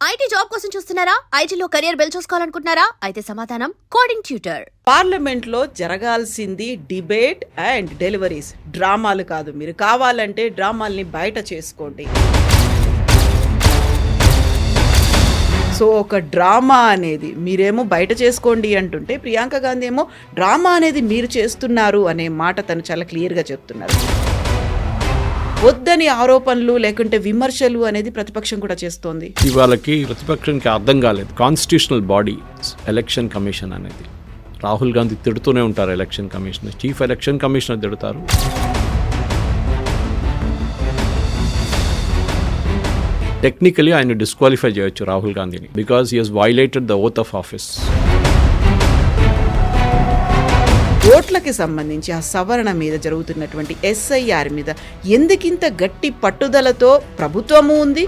IT job కోసం చూస్తున్నారా? ఐటీలో కెరియర్ బిల్డ్ చూసుకోవాలనుకుంటున్నారా? అయితే సమాధానం కోడింగ్ ట్యూటర్ పార్లమెంట్లో జరగాల్సింది డిబేట్ అండ్ డెలివరీస్. డ్రామాలు కాదు. మీరు కావాలంటే డ్రామాల్ని బయట చేసుకోండి. సో ఒక డ్రామా అనేది మీరేమో బయట చేసుకోండి అంటుంటే ప్రియాంక గాంధీ ఏమో డ్రామా అనేది మీరు చేస్తున్నారు అనే మాట తను చాలా క్లియర్గా చెప్తున్నారు. వద్దని ఆరోపణలు లేకుంటే విమర్శలు అనేది ప్రతిపక్షం కూడా చేస్తోంది. ఇవాళకి ప్రతిపక్షానికి అర్థం కాలేదు. కాన్స్టిట్యూషనల్ బాడీ ఎలక్షన్ కమిషన్ అనేది. రాహుల్ గాంధీ తిడుతూనే ఉంటారు election commissioner chief election commissioner తిడతారు. టెక్నికలీ ఆయన డిస్క్వాలిఫై చేయొచ్చు రాహుల్ గాంధీని. Because he has violated the oath of office. ఓట్లకి సంబంధించి ఆ సవరణ మీద జరుగుతున్నటువంటి ఎస్ఐఆర్ మీద ఎందుకింత గట్టి పట్టుదలతో ప్రభుత్వము ఉంది?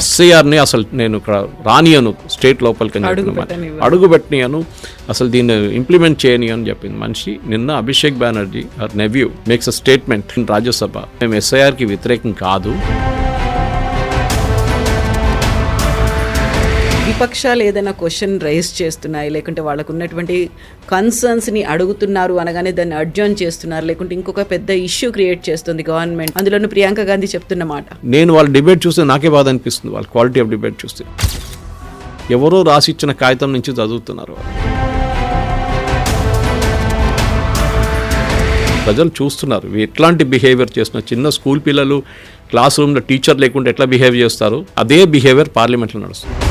ఎస్ఐఆర్ని అసలు నేను ఇక్కడ రానియను స్టేట్ లోపలికి. అడుగుపెట్టనియను అసలు దీన్ని ఇంప్లిమెంట్ చేయని అని చెప్పింది మనిషి నిన్న Abhishek Banerjee nephew makes a statement in Rajya Sabha మేము ఎస్ఐఆర్కి వ్యతిరేకం కాదు. విపక్షాలు ఏదైనా క్వశ్చన్ రైజ్ చేస్తున్నాయి లేకుంటే వాళ్ళకు ఉన్నటువంటి కన్సర్న్స్ని అడుగుతున్నారు అనగానే దాన్ని అడ్జర్న్ చేస్తున్నారు లేకుంటే ఇంకొక పెద్ద ఇష్యూ క్రియేట్ చేస్తుంది గవర్నమెంట్ అందులోనూ ప్రియాంక గాంధీ చెప్తున్న మాట. నేను వాళ్ళ డిబేట్ చూస్తే నాకే బాధ అనిపిస్తుంది వాళ్ళ క్వాలిటీ ఆఫ్ డిబేట్ చూస్తే. ఎవరో రాసిచ్చిన కాగితం నుంచి చదువుతున్నారు ప్రజలు చూస్తున్నారు ఎట్లాంటి బిహేవియర్ చేస్తున్నారు చిన్న స్కూల్ పిల్లలు క్లాస్ రూమ్లో టీచర్ లేకుండా ఎట్లా బిహేవ్ చేస్తారు? అదే బిహేవియర్ పార్లమెంట్లో నడుస్తుంది.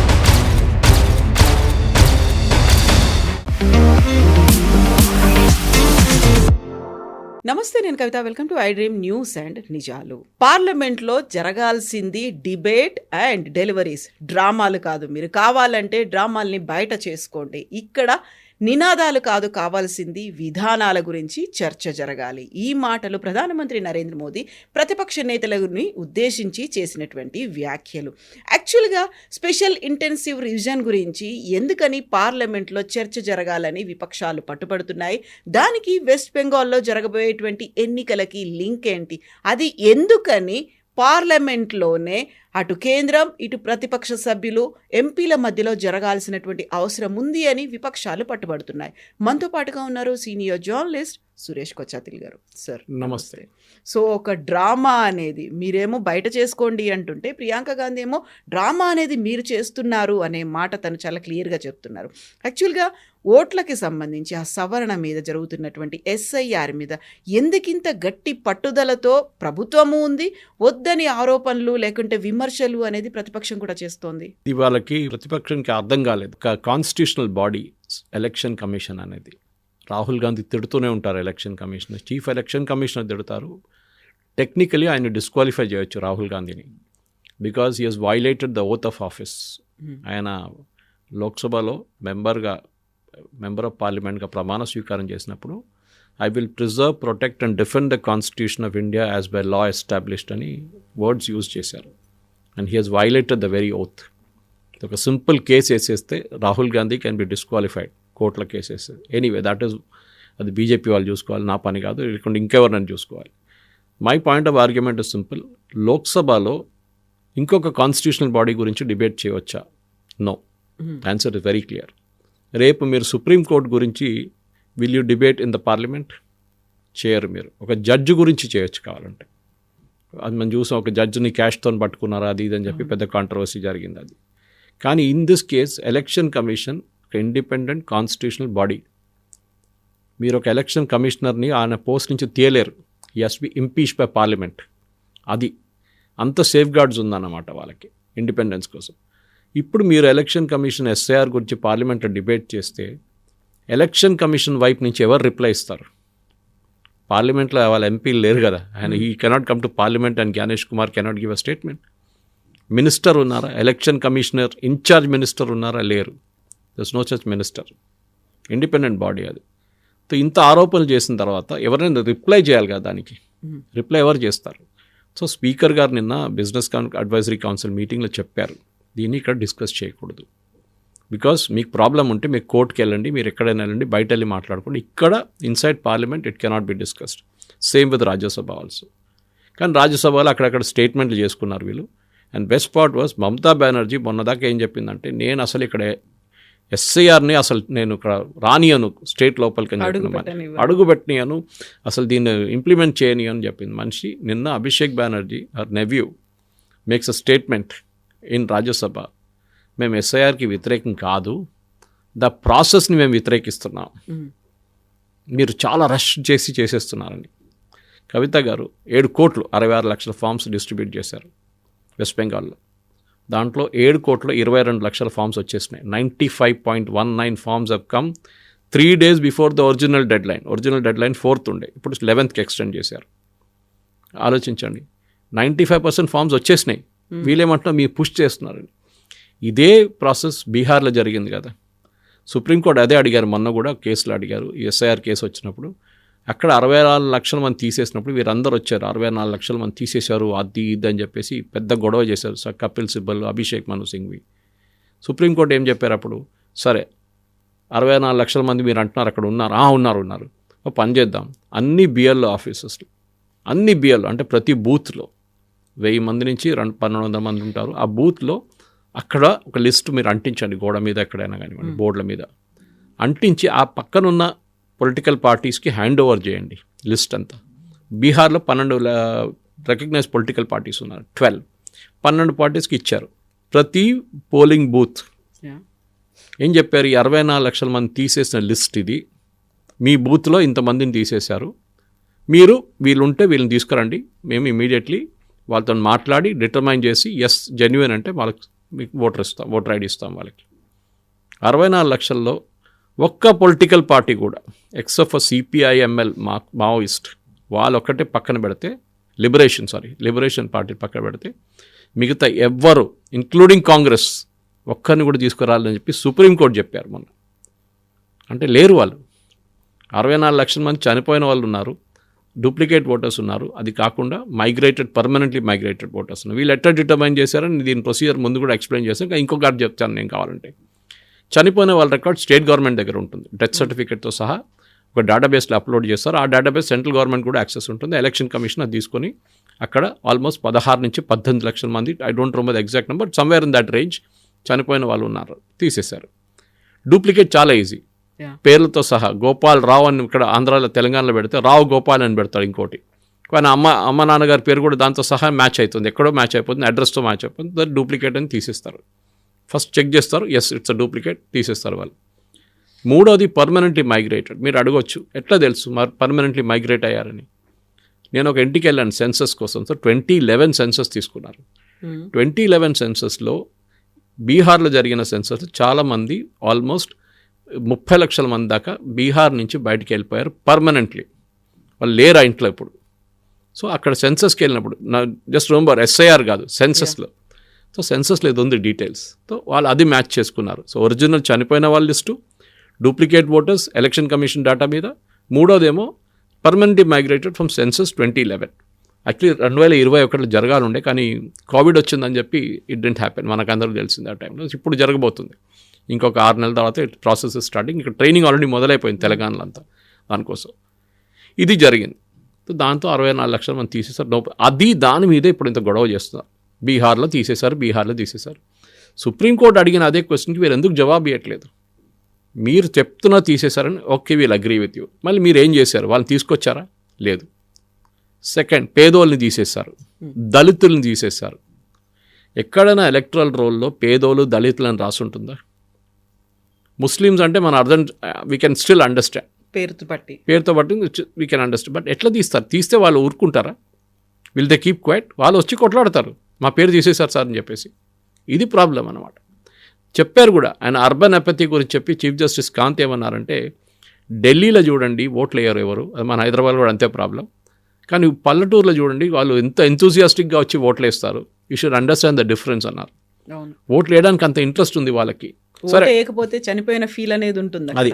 నమస్తే నేను Kavitha. Welcome to I dream news and నిజాలు. పార్లమెంట్లో జరగాల్సింది డిబేట్ అండ్ డెలివరీస్. డ్రామాలు కాదు. మీరు కావాలంటే డ్రామాల్ని బయట చేసుకోండి. ఇక్కడ నినాదాలు కాదు కావాల్సింది విధానాల గురించి చర్చ జరగాలి. ఈ మాటలు ప్రధానమంత్రి నరేంద్ర మోదీ ప్రతిపక్ష నేతలని ఉద్దేశించి చేసినటువంటి వ్యాఖ్యలు. యాక్చువల్గా స్పెషల్ ఇంటెన్సివ్ రివిజన్ గురించి ఎందుకని పార్లమెంట్లో చర్చ జరగాలని విపక్షాలు పట్టుబడుతున్నాయి. దానికి వెస్ట్ బెంగాల్లో జరగబోయేటువంటి ఎన్నికలకి లింక్ ఏంటి? అది ఎందుకని పార్లమెంట్లోనే అటు కేంద్రం ఇటు ప్రతిపక్ష సభ్యులు ఎంపీల మధ్యలో జరగాల్సినటువంటి అవసరం ఉంది అని విపక్షాలు పట్టుబడుతున్నాయి. మనతో పాటుగా ఉన్నారు సీనియర్ జర్నలిస్ట్ సురేష్ కొచ్చాతిల్ గారు. సార్ నమస్తే. సో ఒక డ్రామా అనేది మీరేమో బయట చేసుకోండి అంటుంటే ప్రియాంక గాంధీ ఏమో డ్రామా అనేది మీరు చేస్తున్నారు అనే మాట తను చాలా క్లియర్గా చెప్తున్నారు. యాక్చువల్గా ఓట్లకి సంబంధించి ఆ సవరణ మీద జరుగుతున్నటువంటి ఎస్ఐఆర్ మీద ఎందుకింత గట్టి పట్టుదలతో ప్రభుత్వము ఉంది? వద్దని ఆరోపణలు లేకుంటే విమర్శలు అనేది ప్రతిపక్షం కూడా చేస్తోంది. ఇవాళకి ప్రతిపక్షానికి అర్థం కాలేదు. కాన్స్టిట్యూషనల్ బాడీ ఎలక్షన్ కమిషన్ అనేది. రాహుల్ గాంధీ తిడుతూనే ఉంటారు election commissioner chief election commissioner తిడతారు. టెక్నికలీ ఆయన డిస్క్వాలిఫై చేయొచ్చు రాహుల్ గాంధీని. Because he has violated the oath of office ఆయన లోక్సభలో మెంబర్గా మెంబర్ ఆఫ్ పార్లమెంట్గా ప్రమాణ స్వీకారం చేసినప్పుడు I will preserve protect and defend the constitution of India as by law established అని వర్డ్స్ యూజ్ చేశారు. And he has violated the very oath ఒక సింపుల్ కేసు వేసేస్తే Rahul Gandhi can be disqualified కోర్టుల cases anyway that is అది BJP వాళ్ళు చూసుకోవాలి. నా పని కాదు. లేకుంటే ఇంకెవరినైనా చూసుకోవాలి. My point of argument is simple లోక్సభలో ఇంకొక కాన్స్టిట్యూషనల్ బాడీ గురించి డిబేట్ చేయవచ్చా? No answer is very clear రేపు మీరు సుప్రీంకోర్టు గురించి will you debate in the parliament చేయరు మీరు. ఒక జడ్జి గురించి చేయొచ్చు కావాలంటే. అది మనం చూసాం ఒక జడ్జిని క్యాష్తో పట్టుకున్నారా అది ఇది అని చెప్పి పెద్ద కాంట్రవర్సీ జరిగింది అది. కానీ in this case election commission ఒక ఇండిపెండెంట్ కాన్స్టిట్యూషనల్ బాడీ మీరు ఒక ఎలక్షన్ కమిషనర్ని ఆయన పోస్ట్ నుంచి తీయలేరు is be impeach by parliament అది. అంత సేఫ్ గార్డ్స్ ఉందన్నమాట వాళ్ళకి ఇండిపెండెన్స్ కోసం. ఇప్పుడు మీరు ఎలక్షన్ కమిషన్ ఎస్ఐఆర్ గురించి పార్లమెంట్లో డిబేట్ చేస్తే ఎలక్షన్ కమిషన్ వైపు నుంచి ఎవరు రిప్లై ఇస్తారు? పార్లమెంట్లో వాళ్ళ ఎంపీలు లేరు కదా. ఆయన ఈ cannot come to parliament and Gyanesh Kumar cannot give a statement minister ఉన్నారా? ఎలక్షన్ కమిషనర్ ఇన్ఛార్జ్ మినిస్టర్ ఉన్నారా? లేరు. Thus no such minister independent body అది. సో ఇంత ఆరోపణలు చేసిన తర్వాత ఎవరైనా రిప్లై చేయాలి కదా దానికి. రిప్లై ఎవరు చేస్తారు? సో స్పీకర్ గారు నిన్న బిజినెస్ కౌన్ అడ్వైజరీ కౌన్సిల్ మీటింగ్లో చెప్పారు. దీన్ని ఇక్కడ డిస్కస్ చేయకూడదు. బికాస్ మీకు ప్రాబ్లం ఉంటే మీకు కోర్టుకి వెళ్ళండి మీరు ఎక్కడైనా వెళ్ళండి బయట వెళ్ళి మాట్లాడుకోండి. ఇక్కడ inside parliament it cannot be discussed same with Rajya Sabha also కానీ రాజ్యసభలో అక్కడక్కడ స్టేట్మెంట్లు చేసుకున్నారు వీళ్ళు. And best part was Mamata Banerjee మొన్నదాకా ఏం చెప్పిందంటే నేను అసలు ఇక్కడ ఎస్ఐఆర్ని అసలు నేను ఇక్కడ రానియను స్టేట్ లోపలికి అని అడుగు చెప్పిన పెట్టనివ్వను. అడుగు పెట్టనియను అసలు దీన్ని ఇంప్లిమెంట్ చేయని అని చెప్పింది మనిషి. నిన్న Abhishek Banerjee uh nephew makes a statement in Rajya Sabha మేము ఎస్ఐఆర్కి వ్యతిరేకం కాదు. ద ప్రాసెస్ని మేము వ్యతిరేకిస్తున్నాం. మీరు చాలా రష్ చేసి చేసేస్తున్నారని. కవిత గారు ఏడు కోట్లు అరవై ఆరు లక్షల ఫామ్స్ డిస్ట్రిబ్యూట్ చేశారు వెస్ట్ బెంగాల్లో. దాంట్లో ఏడు కోట్ల ఇరవై రెండు లక్షల ఫామ్స్ వచ్చేసినాయి. Ninety five point one nine forms have come three days before the original deadline original deadline fourth ఉండే. ఇప్పుడు లెవెన్త్కి ఎక్స్టెండ్ చేశారు. ఆలోచించండి. నైంటీ ఫైవ్ పర్సెంట్ ఫామ్స్ వచ్చేసినాయి. వీళ్ళేమంటున్నా మీరు పుష్ చేస్తున్నారని. ఇదే ప్రాసెస్ బీహార్లో జరిగింది కదా. సుప్రీంకోర్టు అదే అడిగారు మొన్న కూడా కేసులు అడిగారు. ఎస్ఐఆర్ కేసు వచ్చినప్పుడు అక్కడ అరవై నాలుగు లక్షల మంది తీసేసినప్పుడు వీరందరూ వచ్చారు. అరవై నాలుగు లక్షల మంది తీసేశారు అది ఇది అని చెప్పేసి పెద్ద గొడవ చేశారు sir Kapil Sibal Abhishek Manu Singhvi. Supreme court ఏం చెప్పారు అప్పుడు? సరే అరవై నాలుగు లక్షల మంది మీరు అంటున్నారు అక్కడ ఉన్నారు ఆ, ఉన్నారు ఉన్నారు. ఓ పని చేద్దాం. అన్ని బిఎల్ఓ ఆఫీసెస్లో అన్ని బిఎల్ అంటే ప్రతి బూత్లో వెయ్యి మంది నుంచి రెండు పన్నెండు వందల మంది ఉంటారు. ఆ బూత్లో అక్కడ ఒక లిస్ట్ మీరు అంటించండి గోడ మీద ఎక్కడైనా కానివ్వండి బోర్డుల మీద. అంటించి ఆ పక్కనున్న పొలిటికల్ పార్టీస్కి హ్యాండ్ ఓవర్ చేయండి లిస్ట్ అంతా. బీహార్లో పన్నెండు రికగ్నైజ్ పొలిటికల్ పార్టీస్ ఉన్నారు ట్వెల్వ్. పన్నెండు పార్టీస్కి ఇచ్చారు. ప్రతి పోలింగ్ బూత్. ఏం చెప్పారు? అరవై నాలుగు లక్షల మంది తీసేసిన లిస్ట్ ఇది. మీ బూత్లో ఇంతమందిని తీసేశారు. మీరు వీళ్ళుంటే వీళ్ళని తీసుకురండి. మేము ఇమీడియట్లీ వాళ్ళతో మాట్లాడి డిటర్మైన్ చేసి ఎస్ జెన్యున్ అంటే వాళ్ళకి మీకు ఓటర్ ఇస్తాం ఓటర్ ఐడి ఇస్తాం వాళ్ళకి. అరవై నాలుగు లక్షల్లో ఒక్క పొలిటికల్ పార్టీ కూడా ఎక్సెప్ట్ సిపిఐఎంఎల్ మా మావోయిస్ట్ వాళ్ళు ఒక్కటే పక్కన పెడితే లిబరేషన్ సారీ లిబరేషన్ పార్టీ పక్కన పెడితే మిగతా ఎవ్వరు ఇంక్లూడింగ్ కాంగ్రెస్ ఒక్కరిని కూడా తీసుకురాలని చెప్పి సుప్రీంకోర్టు చెప్పారు మొన్న. అంటే లేరు వాళ్ళు. అరవై నాలుగు లక్షల మంది చనిపోయిన వాళ్ళు ఉన్నారు. డూప్లికేట్ ఓటర్స్ ఉన్నారు. అది కాకుండా మైగ్రేటెడ్ పర్మనెంట్లీ మైగ్రేటెడ్ ఓటర్స్ ఉన్నారు. వీళ్ళు ఎట్లా డిటర్మైన్ చేశారని దీని ప్రొసీజర్ ముందు కూడా ఎక్స్ప్లెయిన్ చేశాను. ఇంకా ఇంకొకటి చెప్తాను నేను కావాలంటే. చనిపోయిన వాళ్ళ రికార్డ్ స్టేట్ గవర్నమెంట్ దగ్గర ఉంటుంది. డెత్ సర్టిఫికేట్తో సహా ఒక డేటాబేస్లో అప్లోడ్ చేస్తారు. ఆ డేటాబేస్ సెంట్రల్ గవర్నమెంట్ కూడా యాక్సెస్ ఉంటుంది. ఎలక్షన్ కమిషన్ అది తీసుకొని అక్కడ ఆల్మోస్ట్ పదహారు నుంచి పద్దెనిమిది లక్షల మంది I don't remember exact number somewhere in that range చనిపోయిన వాళ్ళు ఉన్నారు. తీసేశారు. డూప్లికేట్ చాలా ఈజీ. పేర్లతో సహా గోపాల్ రావు అని ఇక్కడ ఆంధ్రాలో తెలంగాణలో పెడితే రావు గోపాల్ అని పెడతాడు ఇంకోటి. కానీ అమ్మ అమ్మ నాన్నగారి పేరు కూడా దాంతో సహా మ్యాచ్ అవుతుంది ఎక్కడో మ్యాచ్ అయిపోతుంది అడ్రస్తో మ్యాచ్ అయిపోతుంది. దాన్ని డూప్లికేట్ అని తీసేస్తారు. ఫస్ట్ చెక్ చేస్తారు ఎస్ ఇట్స్ అ డూప్లికేట్ తీసేస్తారు వాళ్ళు. మూడోది పర్మనెంట్లీ మైగ్రేటెడ్ మీరు అడగొచ్చు ఎట్లా తెలుసు మరి పర్మనెంట్లీ మైగ్రేట్ అయ్యారని? నేను ఒక ఇంటికి వెళ్ళాను సెన్సస్ కోసం. సో ట్వంటీ లెవెన్ సెన్సస్ తీసుకున్నారు. ట్వంటీ లెవెన్ సెన్సస్లో బీహార్లో జరిగిన సెన్సస్ చాలామంది ఆల్మోస్ట్ ముప్పై లక్షల మంది దాకా బీహార్ నుంచి బయటికి వెళ్ళిపోయారు పర్మనెంట్లీ. వాళ్ళు లేరు ఆ ఇంట్లో ఇప్పుడు? సో అక్కడ సెన్సస్కి వెళ్ళినప్పుడు నా జస్ట్ రిమెంబర్ ఎస్ఐఆర్ కాదు సెన్సస్లో. సో సెన్సస్లో ఇది ఉంది డీటెయిల్స్. సో వాళ్ళు అది మ్యాచ్ చేసుకున్నారు. సో ఒరిజినల్ చనిపోయిన వాళ్ళ list duplicate voters election commission data మీద. మూడోదేమో permanently migrated from census twenty eleven. Actually రెండు వేల ఇరవై ఒకటిలో జరగాలండే కానీ కోవిడ్ వచ్చిందని చెప్పి ఇట్ డెంట్ హ్యాపెన్. మనకు అందరికీ తెలిసింది ఆ టైంలో. ఇప్పుడు జరగబోతుంది. ఇంకొక ఆరు నెలల తర్వాత ప్రాసెస్ స్టార్టింగ్. ఇక్కడ ట్రైనింగ్ ఆల్రెడీ మొదలైపోయింది తెలంగాణలో అంతా దానికోసం. ఇది జరిగింది. దాంతో అరవై నాలుగు లక్షలు మనం తీసేసారు నో అది దాని మీదే ఇప్పుడు ఇంత గొడవ చేస్తున్నారు. బీహార్లో తీసేశారు బీహార్లో తీసేశారు. సుప్రీంకోర్టు అడిగిన అదే క్వశ్చన్కి వీరు ఎందుకు జవాబు ఇవ్వట్లేదు మీరు చెప్తున్నా తీసేశారని ఓకే వీళ్ళు అగ్రీ విత్ యూ. మళ్ళీ మీరు ఏం చేశారు? వాళ్ళని తీసుకొచ్చారా? లేదు. సెకండ్ పేదోళ్ళని తీసేశారు. దళితుల్ని తీసేశారు. ఎక్కడైనా ఎలక్ట్రల్ రోల్లో పేదోళ్ళు దళితులను రాసుంటుందా? ముస్లిమ్స్ అంటే మన అర్థం వీ కెన్ స్టిల్ అండర్స్టాండ్ పేరుతో పట్టి పేరుతో పట్టి వీ కెన్ అండర్స్టాండ్ బట్ ఎట్లా తీస్తారు? తీస్తే వాళ్ళు ఊరుకుంటారా? విల్ దే కీప్ క్వైట్ వాళ్ళు వచ్చి కొట్లాడతారు. మా పేరు తీసేశారు సార్ అని చెప్పేసి. ఇది ప్రాబ్లం అనమాట చెప్పారు కూడా ఆయన అర్బన్ అపతి గురించి చెప్పి చీఫ్ జస్టిస్ కాంత్ ఏమన్నారంటే ఢిల్లీలో చూడండి ఓట్లు వేయరు ఎవరు. అది మన హైదరాబాద్ కూడా అంతే ప్రాబ్లం కానీ పల్లెటూరులో చూడండి వాళ్ళు ఎంత ఎంతూజియాస్టిక్గా వచ్చి ఓట్లు వేస్తారు. You should understand the difference అన్నారు. ఓట్లు వేయడానికి అంత ఇంట్రెస్ట్ ఉంది వాళ్ళకి. ఓటు వేయకపోతే చనిపోయిన ఫీల్ అనేది ఉంటుంది. అది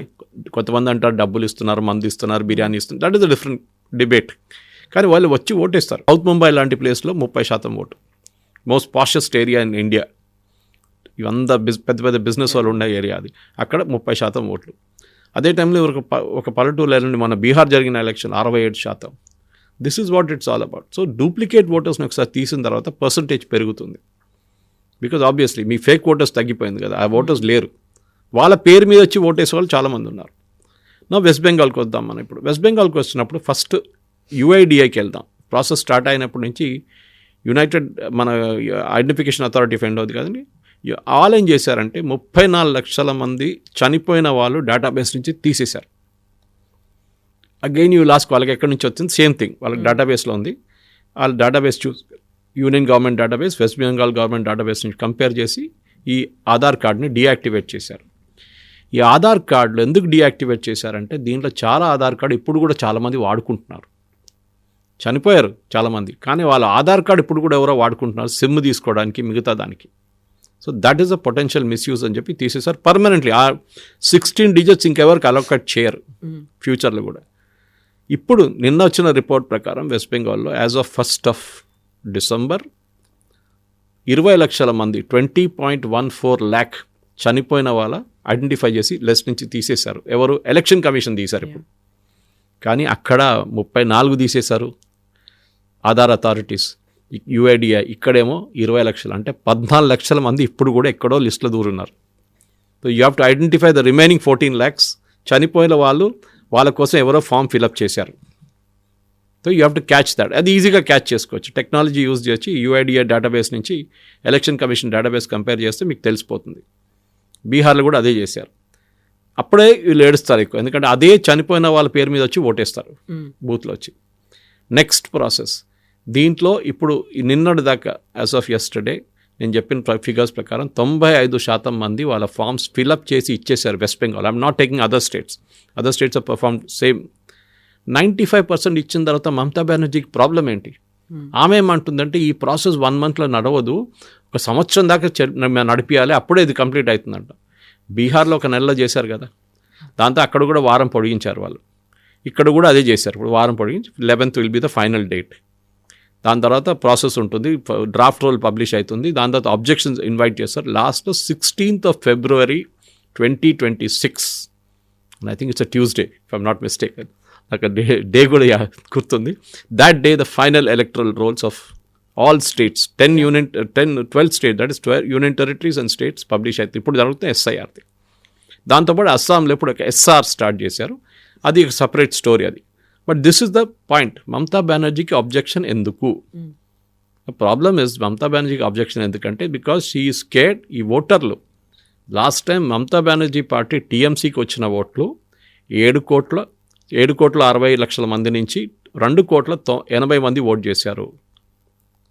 కొంతమంది అంటారు డబ్బులు ఇస్తున్నారు మందు ఇస్తున్నారు బిర్యానీ ఇస్తున్నారు. That is the different debate కానీ వాళ్ళు వచ్చి ఓటేస్తారు. సౌత్ ముంబై లాంటి ప్లేస్లో ముప్పై శాతం vote. Most poshest area in India ఇవంతా బిజ్ పెద్ద పెద్ద బిజినెస్ వాళ్ళు ఉండే ఏరియా అది. అక్కడ ముప్పై శాతం ఓట్లు. అదే టైంలో ఒక ఒక పల్లెటూరులో నుండి మన బీహార్ జరిగిన ఎలక్షన్ అరవై ఏడు శాతం. This is what it's all about so duplicate ఓటర్స్ని ఒకసారి తీసిన తర్వాత పర్సంటేజ్ పెరుగుతుంది. బికాజ్ ఆబ్వియస్లీ మీ ఫేక్ ఓటర్స్ తగ్గిపోయింది కదా ఆ ఓటర్స్ లేరు. వాళ్ళ పేరు మీద వచ్చి ఓటేసే వాళ్ళు చాలామంది ఉన్నారు. నా వెస్ట్ బెంగాల్కి వద్దాం మనం ఇప్పుడు. వెస్ట్ బెంగాల్కి వచ్చినప్పుడు ఫస్ట్ యుఐడిఐకి వెళ్దాం. ప్రాసెస్ స్టార్ట్ అయినప్పటి నుంచి యునైటెడ్ మన ఐడెంటిఫికేషన్ అథారిటీ ఫెండ్ అవుతుంది కదండి. వాళ్ళు ఏం చేశారంటే ముప్పై నాలుగు లక్షల మంది చనిపోయిన వాళ్ళు డేటాబేస్ నుంచి తీసేశారు. అగైన్ యూ లాస్ట్ వాళ్ళకి ఎక్కడి నుంచి వచ్చింది? సేమ్ థింగ్ వాళ్ళకి డేటాబేస్లో ఉంది. వాళ్ళ డేటాబేస్ చూ union government database West Bengal government database నుంచి కంపేర్ చేసి ఈ ఆధార్ కార్డ్ని డీయాక్టివేట్ చేశారు. ఈ ఆధార్ కార్డులు ఎందుకు డీయాక్టివేట్ చేశారంటే దీంట్లో చాలా ఆధార్ కార్డు ఇప్పుడు కూడా చాలామంది వాడుకుంటున్నారు. చనిపోయారు చాలామంది కానీ వాళ్ళ ఆధార్ కార్డు ఇప్పుడు కూడా ఎవరో వాడుకుంటున్నారు సిమ్ తీసుకోవడానికి మిగతా దానికి. So that is a potential misuse అని చెప్పి తీసేశారు పర్మనెంట్లీ ఆ సిక్స్టీన్ డిజిట్స్ ఇంకెవరికి అలొకేట్ చేయరు ఫ్యూచర్లో కూడా. ఇప్పుడు నిన్న వచ్చిన రిపోర్ట్ ప్రకారం వెస్ట్ బెంగాల్లో as of first of December. ఇరవై లక్షల మంది twenty point one four lakh చనిపోయిన వాళ్ళ ఐడెంటిఫై చేసి లిస్ట్ నుంచి తీసేశారు. ఎవరు? ఎలక్షన్ కమిషన్ తీశారు ఇప్పుడు. కానీ అక్కడ ముప్పై నాలుగు తీసేశారు ఆధార్ అథారిటీస్. యుఐడిఐ ఇక్కడేమో ఇరవై లక్షలు అంటే పద్నాలుగు లక్షల మంది ఇప్పుడు కూడా ఎక్కడో లిస్టులో దూరున్నారు. So you have to identify the remaining fourteen lakhs చనిపోయిన వాళ్ళు వాళ్ళ కోసం ఎవరో ఫామ్ ఫిలప్ చేశారు. So you have to catch that అది ఈజీగా క్యాచ్ చేసుకోవచ్చు. టెక్నాలజీ యూజ్ చేసి యూఐడిఐ డేటాబేస్ నుంచి ఎలక్షన్ కమిషన్ డేటాబేస్ కంపేర్ చేస్తే మీకు తెలిసిపోతుంది. బీహార్లో కూడా అదే చేశారు. అప్పుడే వీళ్ళు ఏడుస్తారు ఎక్కువ. ఎందుకంటే అదే చనిపోయిన వాళ్ళ పేరు మీద వచ్చి ఓటేస్తారు బూత్లో వచ్చి. నెక్స్ట్ ప్రాసెస్ దీంట్లో ఇప్పుడు నిన్నటి దాకా యాజ్ ఆఫ్ ఎస్టర్డే నేను చెప్పిన ఫిగర్స్ ప్రకారం తొంభై ఐదు శాతం మంది వాళ్ళ ఫామ్స్ ఫిలప్ చేసి ఇచ్చేశారు West Bengal I'm not taking other states other states are perform same ninety five percent ఇచ్చిన తర్వాత మమతా బెనర్జీకి ప్రాబ్లం ఏంటి? ఆమె ఏమంటుందంటే ఈ ప్రాసెస్ వన్ మంత్లో నడవదు ఒక సంవత్సరం దాకా చె- న- నడిపియాలి అప్పుడే ఇది కంప్లీట్ అవుతుందంట. బీహార్లో ఒక నెలలో చేశారు కదా. దాంతో అక్కడ కూడా వారం పొడిగించారు వాళ్ళు. ఇక్కడ కూడా అదే చేశారు. ఇప్పుడు వారం పొడిగించి eleventh will be the final date. దాని తర్వాత ప్రాసెస్ ఉంటుంది డ్రాఫ్ట్ రోల్ పబ్లిష్ అవుతుంది. దాని తర్వాత అబ్జెక్షన్స్ ఇన్వైట్ చేస్తారు. Last sixteenth of February twenty twenty six. I think it's a Tuesday if I'm not mistake నాకు డే డే కూడా గుర్తుంది. That day the final electoral rolls of all states ten union ten twelve state that is twelve union territories and states publish అవుతుంది ఇప్పుడు జరుగుతుంది ఎస్ఐఆర్ది దాంతోపాటు అస్సాంలో ఇప్పుడు ఒక ఎస్ఆర్ స్టార్ట్ చేశారు. అది ఒక సపరేట్ స్టోరీ అది. But this is the point Mamata బెనర్జీకి objection ఎందుకు? ప్రాబ్లమ్ ఇస్ మమతా బెనర్జీకి అబ్జెక్షన్ ఎందుకంటే బికాస్ షీ ఈస్ కేర్డ్ ఈ ఓటర్లు. Last time Mamata Banerjee party టీఎంసీకి వచ్చిన ఓట్లు ఏడు కోట్ల ఏడు కోట్ల అరవై లక్షల మంది నుంచి రెండు కోట్ల తొ ఎనభై మంది ఓట్ చేశారు.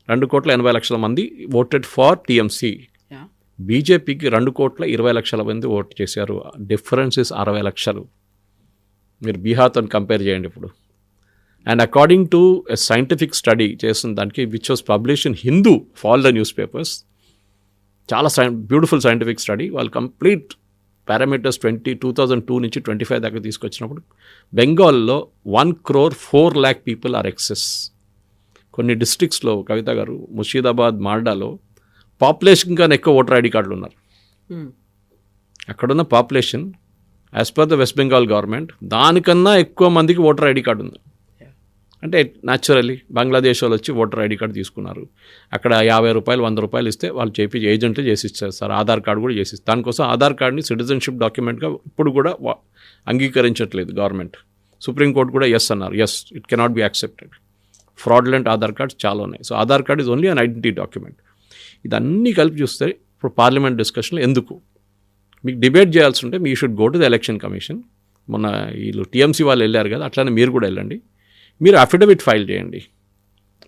రెండు కోట్ల ఎనభై లక్షల మంది ఓటెడ్ ఫార్ టీఎంసీ. బీజేపీకి రెండు కోట్ల ఇరవై లక్షల మంది ఓటు చేశారు. డిఫరెన్స్ ఇస్ అరవై లక్షలు. మీరు బీహార్తో కంపేర్ చేయండి ఇప్పుడు. And according to a scientific study చేసిన దానికి which was publish in Hindu fall the newspapers చాలా సై బ్యూటిఫుల్ సైంటిఫిక్ స్టడీ వాళ్ళు complete parameters twenty two thousand two నుంచి ట్వంటీ ఫైవ్ దాకా తీసుకొచ్చినప్పుడు బెంగాల్లో one crore four lakh people are excess కొన్ని డిస్ట్రిక్ట్స్లో కవిత గారు ముషీదాబాద్ మాల్డాలో పాపులేషన్ కన్నా ఎక్కువ ఓటర్ ఐడి కార్డులు ఉన్నారు. అక్కడున్న population as per the West Bengal government దానికన్నా ఎక్కువ మందికి ఓటర్ ఐడి కార్డు ఉంది. అంటే న్యాచురలీ బంగ్లాదేశ్ వాళ్ళు వచ్చి ఓటర్ ఐడి కార్డు తీసుకున్నారు. అక్కడ యాభై రూపాయలు వంద రూపాయలు ఇస్తే వాళ్ళు చేపి ఏజెంట్లు చేసి ఇస్తారు సార్. ఆధార్ కార్డు కూడా చేసి ఇస్తారు. దానికోసం ఆధార్ కార్డ్ని సిటిజన్షిప్ డాక్యుమెంట్గా ఇప్పుడు కూడా అంగీకరించట్లేదు గవర్నమెంట్ సుప్రీంకోర్టు కూడా ఎస్ అన్నారు. Yes it cannot be accepted fraudulent Aadhaar cards చాలా ఉన్నాయి. So Aadhaar card is only an identity document ఇదన్నీ కలిపి చూస్తే ఇప్పుడు పార్లమెంట్ డిస్కషన్లో ఎందుకు? మీకు డిబేట్ చేయాల్సి ఉంటే మీ should go to the election commission మొన్న వీళ్ళు టీఎంసీ వాళ్ళు వెళ్ళారు కదా అట్లానే మీరు కూడా వెళ్ళండి. మీరు అఫిడవిట్ ఫైల్ చేయండి.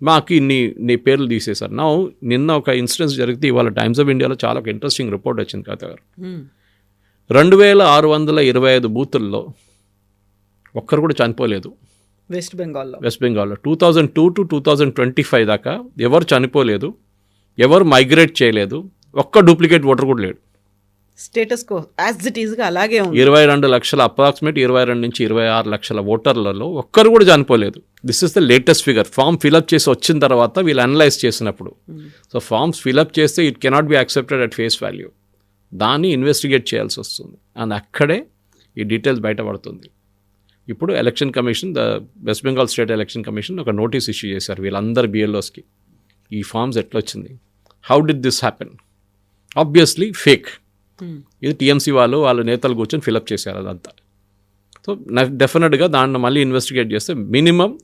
మాకు ఇన్ని నీ పేర్లు తీసేశారు. నా నిన్న ఒక ఇన్సిడెంట్స్ జరిగితే ఇవాళ టైమ్స్ ఆఫ్ ఇండియాలో చాలా ఒక ఇంట్రెస్టింగ్ రిపోర్ట్ వచ్చింది కథ గారు. రెండు వేల ఆరు వందల ఇరవై ఐదు బూతుల్లో ఒక్కరు కూడా చనిపోలేదు. వెస్ట్ బెంగాల్లో వెస్ట్ బెంగాల్లో two thousand two to two thousand twenty five దాకా ఎవరు చనిపోలేదు ఎవరు మైగ్రేట్ చేయలేదు ఒక్క డూప్లికేట్ ఓటర్ కూడా లేడు. స్టేటస్ కో యాజ్ ఇట్ ఈస్గా అలాగే ఉంది. ఇరవై రెండు లక్షల అప్రాక్సిమేట్ ఇరవై రెండు నుంచి ఇరవై ఆరు లక్షల ఓటర్లలో ఒక్కరు కూడా చనిపోలేదు. This is the latest figure form fill up చేసి వచ్చిన తర్వాత వీళ్ళు అనలైజ్ చేసినప్పుడు. సో ఫామ్స్ ఫిలప్ చేస్తే it cannot be accepted at face value దాన్ని ఇన్వెస్టిగేట్ చేయాల్సి వస్తుంది. అండ్ అక్కడే ఈ డీటెయిల్స్ బయటపడుతుంది. ఇప్పుడు election commission the West Bengal state election commission ఒక నోటీస్ ఇష్యూ చేశారు వీళ్ళందరు బిఎల్ఓస్కి ఈ ఫామ్స్ ఎట్లా వచ్చింది? How did this happen obviously fake ఇది టీఎంసీ వాళ్ళు వాళ్ళ నేతలు కూర్చొని ఫిలప్ చేశారు అదంతా. సో డెఫినెట్గా దాన్ని మళ్ళీ ఇన్వెస్టిగేట్ చేస్తే మినిమం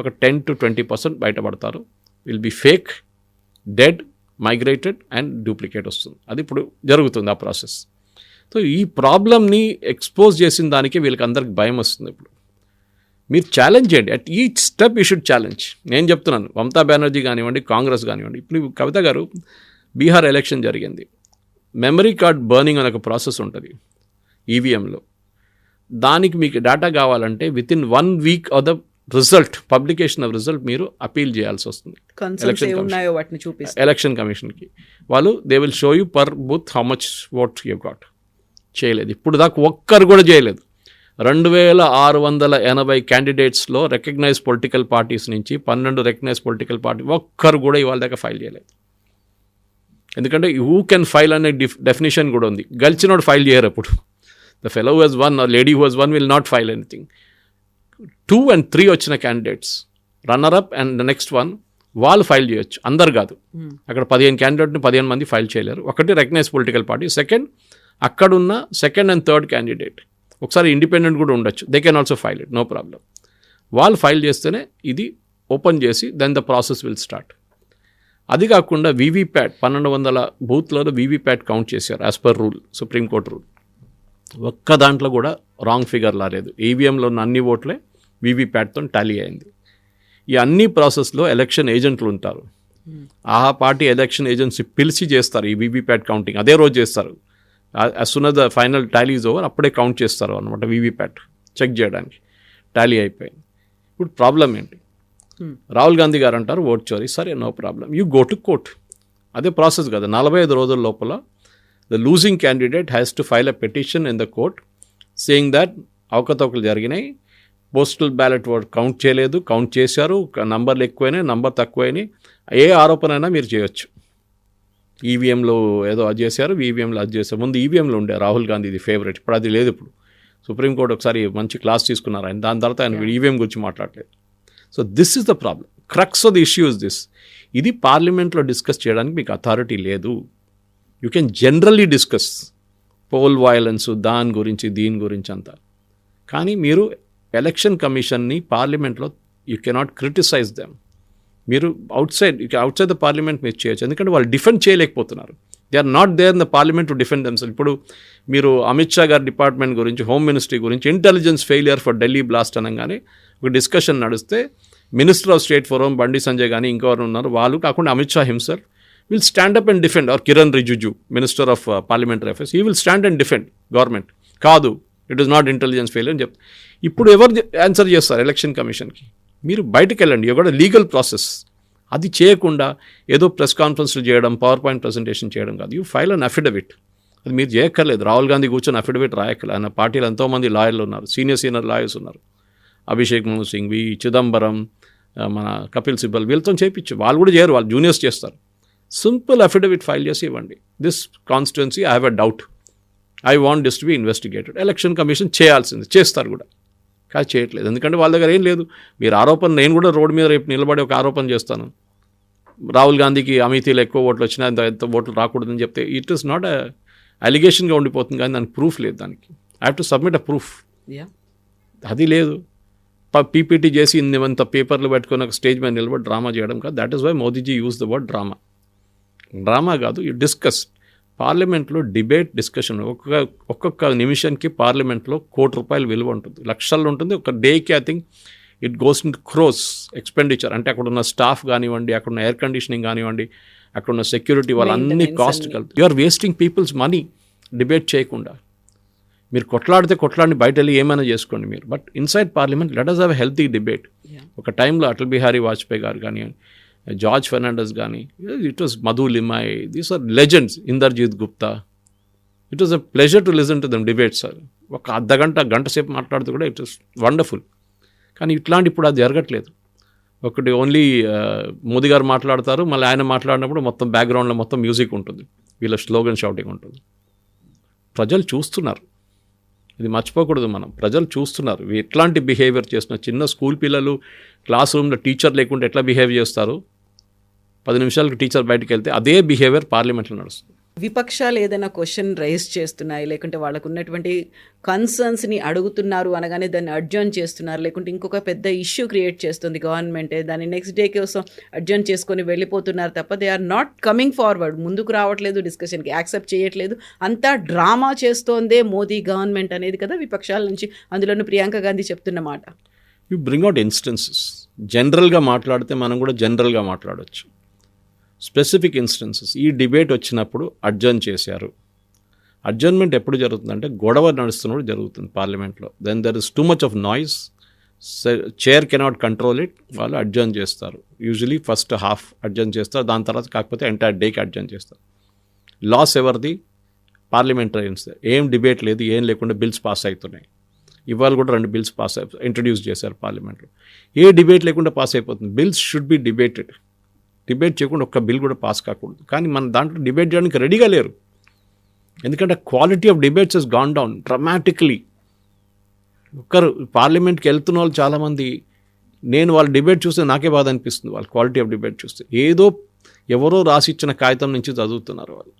ఒక టెన్ టు ట్వంటీ పర్సెంట్ బయటపడతారు. Will be fake dead migrated and duplicate వస్తుంది. అది ఇప్పుడు జరుగుతుంది ఆ ప్రాసెస్. సో ఈ ప్రాబ్లమ్ని ఎక్స్పోజ్ చేసిన దానికి వీళ్ళకి అందరికి భయం వస్తుంది ఇప్పుడు. మీరు ఛాలెంజ్ చేయండి. At each step you should challenge. నేను చెప్తున్నాను మమతా బెనర్జీ కానివ్వండి కాంగ్రెస్ కానివ్వండి. ఇప్పుడు కవిత గారు బీహార్ ఎలక్షన్ జరిగింది. మెమరీ కార్డ్ బర్నింగ్ అనే ఒక ప్రాసెస్ ఉంటుంది ఈవీఎంలో దానికి మీకు డేటా కావాలంటే with in one week of the result publication of result మీరు అపీల్ చేయాల్సి వస్తుంది. వాటిని చూపిస్తారు ఎలక్షన్ కమిషన్కి. వాళ్ళు they will show you per booth how much vote you got చేయలేదు. ఇప్పుడు దాకా ఒక్కరు కూడా చేయలేదు. రెండు వేల ఆరు వందల ఎనభై క్యాండిడేట్స్లో రికగ్నైజ్ పొలిటికల్ పార్టీస్ నుంచి పన్నెండు రికగ్నైజ్ పొలిటికల్ పార్టీ ఒక్కరు కూడా ఇవాళ దాకా ఫైల్ చేయలేదు. ఎందుకంటే హూ కెన్ ఫైల్ అనే డిఫ్ డెఫినేషన్ కూడా ఉంది. గెలిచినోడు ఫైల్ చేయరు అప్పుడు. The fellow has won lady has won will not file anything two and three వచ్చిన candidates runner up and the next one వాళ్ళు ఫైల్ చేయొచ్చు. అందరు కాదు. అక్కడ పదిహేను క్యాండిడేట్ని పదిహేను మంది ఫైల్ చేయలేరు. ఒకటి రికగ్నైజ్ పొలిటికల్ పార్టీ సెకండ్ అక్కడున్న సెకండ్ అండ్ థర్డ్ క్యాండిడేట్ ఒకసారి ఇండిపెండెంట్ కూడా ఉండొచ్చు. They can also file it no problem వాళ్ళు ఫైల్ చేస్తేనే ఇది ఓపెన్ చేసి then the process will start అది కాకుండా వీవీప్యాట్ పన్నెండు వందల బూత్లలో వీవీప్యాట్ కౌంట్ చేశారు as per rule supreme court rule ఒక్క దాంట్లో కూడా రాంగ్ ఫిగర్ రాలేదు. ఈవీఎంలో ఉన్న అన్ని ఓట్లే వీవీప్యాట్తో టాలీ అయింది. ఈ అన్ని ప్రాసెస్లో ఎలక్షన్ ఏజెంట్లు ఉంటారు. ఆ పార్టీ ఎలక్షన్ ఏజెన్సీ పిలిచి చేస్తారు ఈ వీవీప్యాట్ కౌంటింగ్ అదే రోజు చేస్తారు. Soon the final tally is over అప్పుడే కౌంట్ చేస్తారు అనమాట వీవీప్యాట్. చెక్ చేయడానికి. టాలీ అయిపోయింది. ఇప్పుడు ప్రాబ్లం ఏంటి? రాహుల్ గాంధీ గారు అంటారు ఓట్ చోరీ సరే no problem you go to court అదే ప్రాసెస్ కదా. నలభై ఐదు రోజుల లోపల the losing candidate has to file a petition in the court saying that అవకతవకలు జరిగినాయి. పోస్టల్ బ్యాలెట్ కౌంట్ చేయలేదు. కౌంట్ చేశారు. నంబర్లు ఎక్కువైనాయి. నంబర్ తక్కువైనాయి. ఏ ఆరోపణ అయినా మీరు చేయొచ్చు. ఈవీఎంలో ఏదో అది చేశారు. ఈవీఎంలో అది చేశారు. ముందు ఈవీఎంలో ఉండే రాహుల్ గాంధీది ఫేవరెట్ ఇప్పుడు అది లేదు ఇప్పుడు. సుప్రీంకోర్టు ఒకసారి మంచి క్లాస్ తీసుకున్నారు ఆయన. దాని తర్వాత ఆయన ఈవీఎం గురించి మాట్లాడలేదు. So this is the problem crux of the issue is this ఇది పార్లమెంట్లో డిస్కస్ చేయడానికి మీకు అథారిటీ లేదు. You can generally discuss poll violence దాని గురించి దీని గురించి అంతా. కానీ మీరు ఎలక్షన్ కమిషన్ని పార్లమెంట్లో యూ కెనాట్ క్రిటిసైజ్ దెమ్ మీరు outside outside the parliament మీరు చేయొచ్చు. ఎందుకంటే వాళ్ళు డిఫెండ్ చేయలేకపోతున్నారు. They are not there in the parliament to defend themselves ఇప్పుడు మీరు అమిత్ షా గారి డిపార్ట్మెంట్ గురించి హోమ్ మినిస్ట్రీ గురించి intelligence failure for Delhi blast అనగానే ఒక డిస్కషన్ నడిస్తే minister of state for home Bandi Sanjay కానీ ఇంకెవరు ఉన్నారు వాళ్ళు కాకుండా Amit Shah himself will stand up and defend or Kiren Rijiju minister of parliamentary affairs he will stand and defend government కాదు it is not intelligence fail అని చెప్తారు ఇప్పుడు ఎవరు ఆన్సర్ చేస్తారు ఎలక్షన్ కమిషన్కి మీరు బయటకు వెళ్ళండి ఇవ్వడం కూడా లీగల్ ప్రాసెస్ అది చేయకుండా ఏదో ప్రెస్ కాన్ఫరెన్స్లు చేయడం పవర్ పాయింట్ ప్రజెంటేషన్ చేయడం కాదు. యూ ఫైల్ అన్ అఫిడవిట్ అది మీరు చేయక్కర్లేదు. రాహుల్ గాంధీ కూర్చొని అఫిడవిట్ రాయక్కర్లేదు. ఆయన పార్టీలో ఎంతోమంది లాయర్లు ఉన్నారు. సీనియర్ సీనియర్ లాయర్స్ ఉన్నారు. అభిషేక్ మను సింగ్ వి చిదంబరం మన కపిల్ సిబ్బల్ వీళ్ళతో చేయించు. వాళ్ళు కూడా చేయరు. వాళ్ళు జూనియర్స్ చేస్తారు. సింపుల్ అఫిడవిట్ ఫైల్ చేసి ఇవ్వండి. This constituency I have a doubt I want this to be investigated election commission చేయాల్సింది. చేస్తారు కూడా. కానీ చేయట్లేదు. ఎందుకంటే వాళ్ళ దగ్గర ఏం లేదు. మీరు ఆరోపణ నేను కూడా రోడ్డు మీద రేపు నిలబడి ఒక ఆరోపణ చేస్తాను. రాహుల్ గాంధీకి అమితీలు ఎక్కువ ఓట్లు వచ్చినా ఎంత ఎంత ఓట్లు రాకూడదని చెప్తే ఇట్ ఈస్ నాట్ అలిగేషన్గా ఉండిపోతుంది కానీ దానికి ప్రూఫ్ లేదు దానికి. I have to submit a proof అది లేదు. పీపీటీ చేసి ఇన్నంత పేపర్లు పెట్టుకొని ఒక స్టేజ్ మీద నిలబడి డ్రామా చేయడం కాదు. That is why Modiji uses the word drama drama కాదు యూ డిస్కస్ పార్లమెంట్లో డిబేట్ డిస్కషన్ ఒక్కొక్క ఒక్కొక్క నిమిషానికి పార్లమెంట్లో కోటి రూపాయలు విలువ ఉంటుంది. లక్షల్లో ఉంటుంది. ఒక డేకి I think it goes in crores expenditure. అంటే అక్కడ ఉన్న స్టాఫ్ కానివ్వండి అక్కడ ఉన్న ఎయిర్ కండిషనింగ్ కానివ్వండి అక్కడ ఉన్న సెక్యూరిటీ వాళ్ళన్ని Maintenance కాస్ట్ అన్ని. కలుగుతాయి you are wasting people's money debate చేయకుండా. మీరు కొట్లాడితే కొట్లాడిని బయట వెళ్ళి ఏమైనా చేసుకోండి మీరు. But inside parliament let us have healthy debate. ఒక టైంలో అటల్ బిహారీ వాజ్పేయి గారు కానీ జార్జ్ ఫెర్నాండస్ కానీ it was Madhu Limaye these are legends Inderjit Gupta. It was a pleasure to listen to them debate sir ఒక అర్ధ గంట గంట సేపు మాట్లాడుతూ కూడా ఇట్ వాస్ వండర్ఫుల్ కానీ ఇట్లాంటి ఇప్పుడు అది జరగట్లేదు. ఒకటి ఓన్లీ మోదీ గారు మాట్లాడతారు మళ్ళీ ఆయన మాట్లాడినప్పుడు మొత్తం బ్యాక్గ్రౌండ్లో మొత్తం మ్యూజిక్ ఉంటుంది. వీళ్ళ స్లోగన్ షౌటింగ్ ఉంటుంది. ప్రజలు చూస్తున్నారు. ఇది మర్చిపోకూడదు మనం. ప్రజలు చూస్తున్నారు. ఎట్లాంటి బిహేవియర్ చేస్తున్న చిన్న స్కూల్ పిల్లలు క్లాస్ రూమ్లో టీచర్ లేకుండా ఎట్లా బిహేవ్ చేస్తారు? పది నిమిషాలకి టీచర్ బయటకు వెళ్తే అదే బిహేవియర్ పార్లమెంట్లో నడుస్తుంది. విపక్షాలు ఏదైనా క్వశ్చన్ రైజ్ చేస్తున్నాయి లేకుంటే వాళ్ళకు ఉన్నటువంటి కన్సర్న్స్ని అడుగుతున్నారు అనగానే దాన్ని అడ్జర్న్ చేస్తున్నారు లేకుంటే ఇంకొక పెద్ద ఇష్యూ క్రియేట్ చేస్తుంది గవర్నమెంటే దాన్ని నెక్స్ట్ డే కోసం అడ్జర్న్ చేసుకొని వెళ్ళిపోతున్నారు తప్ప they are not coming forward ముందుకు రావట్లేదు డిస్కషన్కి యాక్సెప్ట్ చేయట్లేదు. అంతా డ్రామా చేస్తోందే మోదీ గవర్నమెంట్ అనేది కదా విపక్షాల నుంచి. అందులోనూ ప్రియాంక గాంధీ చెప్తున్న మాట. యూ బ్రింగ్ అవుట్ ఇన్స్టెన్సెస్ జనరల్గా మాట్లాడితే మనం కూడా జనరల్గా మాట్లాడవచ్చు స్పెసిఫిక్ ఇన్స్టెన్సెస్. ఈ డిబేట్ వచ్చినప్పుడు అడ్జర్న్ చేశారు. అడ్జర్న్మెంట్ ఎప్పుడు జరుగుతుందంటే గొడవ నడుస్తున్నప్పుడు జరుగుతుంది పార్లమెంట్లో. Then there is too much of noise chair cannot control it వాళ్ళు అడ్జర్న్ చేస్తారు. యూజువలీ ఫస్ట్ హాఫ్ అడ్జర్న్ చేస్తారు. దాని తర్వాత కాకపోతే ఎంటైర్ డేకి అడ్జర్న్ చేస్తారు. లాస్ ఎవరిది? పార్లమెంటరీన్స్ ఏం డిబేట్ లేదు ఏం లేకుండా బిల్స్ పాస్ అవుతున్నాయి. ఇవాళ కూడా రెండు బిల్స్ పాస్ ఇంట్రడ్యూస్ చేశారు పార్లమెంట్లో. ఏ డిబేట్ లేకుండా పాస్ అయిపోతుంది. Bills should be debated debate చేయకుండా ఒక్క బిల్ కూడా పాస్ కాకూడదు. కానీ మన దాంట్లో డిబేట్ చేయడానికి రెడీగా లేరు. ఎందుకంటే quality of debates is gone down dramatically ఒక్కరు పార్లమెంట్కి వెళ్తున్న వాళ్ళు చాలామంది నేను వాళ్ళ డిబేట్ చూస్తే నాకే బాధ అనిపిస్తుంది వాళ్ళ క్వాలిటీ ఆఫ్ డిబేట్ చూస్తే. ఏదో ఎవరో రాసి ఇచ్చిన కాగితం నుంచి చదువుతున్నారు వాళ్ళు.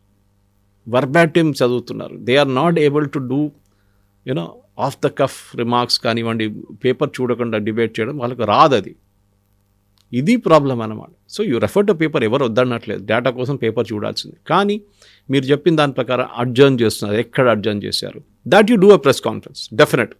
వర్బాటిమ్ చదువుతున్నారు. They are not able to do you know off the cuff remarks కానివ్వండి పేపర్ చూడకుండా డిబేట్ చేయడం వాళ్ళకి రాదు అది ఇది ప్రాబ్లం అన్నమాట. So you refer to paper ఎవరు వద్దనట్లేదు. డేటా కోసం పేపర్ చూడాల్సింది. కానీ మీరు చెప్పిన దాని ప్రకారం అడ్జర్న్ చేస్తున్నారు. ఎక్కడ అడ్జర్న్ చేశారు? That you do a press conference definite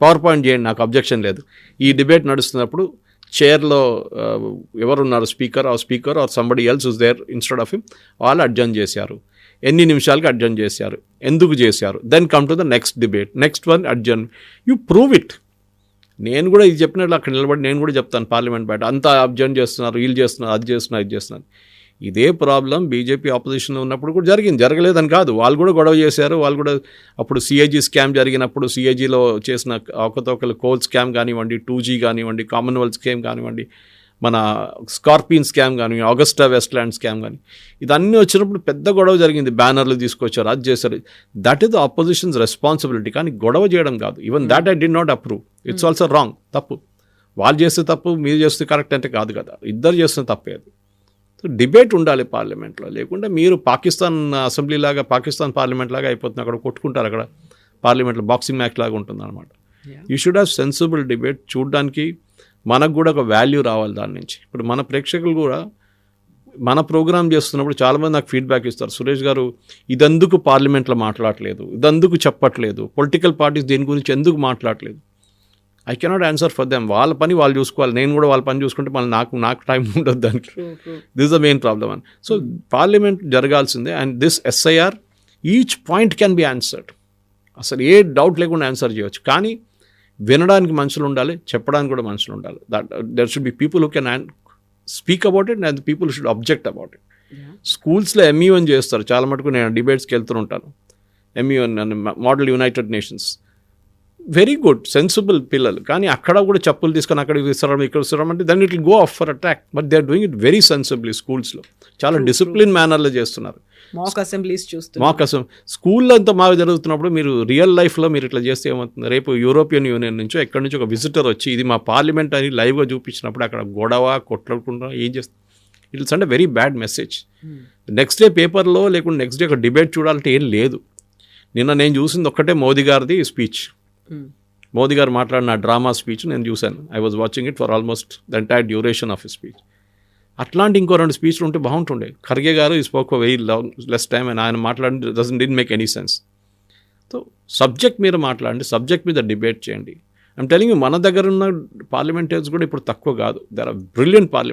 power point చేయండి నాకు అబ్జెక్షన్ లేదు. ఈ డిబేట్ నడుస్తున్నప్పుడు చైర్లో uh, ఎవరున్నారు? స్పీకర్ ఆ speaker or somebody else is there instead of him వాళ్ళు అడ్జర్న్ చేశారు. ఎన్ని నిమిషాలకి అడ్జర్న్ చేశారు? ఎందుకు చేశారు? Then come to the next debate next one adjourn you prove it నేను కూడా ఇది చెప్పినట్లు అక్కడ నిలబడి నేను కూడా చెప్తాను పార్లమెంట్ బయట. అంతా అబ్జర్వ్ చేస్తున్నారు వీళ్ళు చేస్తున్నారు అది చేస్తున్నారు ఇది చేస్తున్నారు. ఇదే ప్రాబ్లం బీజేపీ ఆపోజిషన్లో ఉన్నప్పుడు కూడా జరిగింది. జరగలేదని కాదు. వాళ్ళు కూడా గొడవ చేశారు. వాళ్ళు కూడా అప్పుడు సిఐజీ స్కామ్ జరిగినప్పుడు సిఐజీలో చేసిన అవకతవకలు కోల్ స్కామ్ కానివ్వండి టూ జీ కానివ్వండి కామన్వెల్త్ స్కామ్ కానివ్వండి మన స్కార్పియన్ స్కామ్ కానీ ఆగస్టా వెస్ట్లాండ్ స్కామ్ కానీ ఇదన్నీ వచ్చినప్పుడు పెద్ద గొడవ జరిగింది. బ్యానర్లు తీసుకొచ్చారు అది చేశారు. That is the opposition's responsibility కానీ గొడవ చేయడం కాదు. Even that I did not approve it's also wrong తప్పు. వాళ్ళు చేస్తే తప్పు మీరు చేస్తే కరెక్ట్ అంటే కాదు కదా. ఇద్దరు చేస్తున్న తప్పే అది. సో డిబేట్ ఉండాలి పార్లమెంట్లో. లేకుంటే మీరు పాకిస్తాన్ అసెంబ్లీ లాగా పాకిస్తాన్ పార్లమెంట్ లాగా అయిపోతుంది. అక్కడ కొట్టుకుంటారు అక్కడ. పార్లమెంట్లో బాక్సింగ్ మ్యాచ్ లాగా ఉంటుంది అనమాట you should have sensible debate చూడడానికి మనకు కూడా ఒక వాల్యూ రావాలి దాని నుంచి. ఇప్పుడు మన ప్రేక్షకులు కూడా మన ప్రోగ్రామ్ చేస్తున్నప్పుడు చాలామంది నాకు ఫీడ్బ్యాక్ ఇస్తారు. సురేష్ గారు ఇదెందుకు పార్లమెంట్లో మాట్లాడలేదు ఇదెందుకు చెప్పట్లేదు. పొలిటికల్ పార్టీస్ దీని గురించి ఎందుకు మాట్లాడలేదు I cannot answer for them వాళ్ళ పని వాళ్ళు చూసుకోవాలి. నేను కూడా వాళ్ళ పని చూసుకుంటే మళ్ళీ నాకు నాకు టైం ఉండదు దానికి. దిస్ ద మెయిన్ ప్రాబ్లమ్ అని సో పార్లమెంట్ జరగాల్సిందే and this SIR each point can be answered అసలు ఏ డౌట్ లేకుండా ఆన్సర్ చేయవచ్చు కానీ వినడానికి మనుషులు ఉండాలి చెప్పడానికి కూడా మనుషులు ఉండాలి. That there should be people who can speak about it and people should object about it స్కూల్స్లో ఎంఈఓన్ చేస్తారు. చాలా మటుకు నేను డిబేట్స్కి వెళ్తూ ఉంటాను. MUN Model United Nations very good sensible పిల్లలు. కానీ అక్కడ కూడా చెప్పులు తీసుకొని అక్కడ విసరడం ఇక్కడ విసరడం అంటే then it will go off for attack but they are doing it very sensibly స్కూల్స్లో చాలా డిసిప్లిన్ మేనర్లో చేస్తున్నారు. మాక్ అసెంబ్లీస్ చూస్తున్నారు మాకు అసలు స్కూల్లో అంతా మాకు జరుగుతున్నప్పుడు మీరు రియల్ లైఫ్లో మీరు ఇట్లా చేస్తే ఏమవుతుంది? రేపు యూరోపియన్ యూనియన్ నుంచో ఎక్కడి నుంచి ఒక విజిటర్ వచ్చి ఇది మా పార్లమెంట్ అని లైవ్గా చూపించినప్పుడు అక్కడ గొడవ కొట్లాడుకుంటా ఏం చేస్తుంది ఇట్స్ అంటే very bad message next day పేపర్లో లేకుంటే నెక్స్ట్ డే ఒక డిబేట్ చూడాలంటే ఏం లేదు. నిన్న నేను చూసింది ఒక్కటే మోదీ గారిది స్పీచ్ మోదీ గారు మాట్లాడిన డ్రామా స్పీచ్ నేను చూశాను. I was watching it for almost the entire duration of speech అట్లాంటి ఇంకో రెండు స్పీచ్లు ఉంటే బాగుంటుండే. ఖర్గే గారు he spoke very less time and ఆయన మాట్లాడి doesn't didn't make any sense so subject మీద మాట్లాడండి సబ్జెక్ట్ మీద డిబేట్ చేయండి. ఐమ్ టెలింగ్ మన దగ్గర ఉన్న పార్లమెంటరీస్ కూడా ఇప్పుడు తక్కువ కాదు. There are brilliant parliament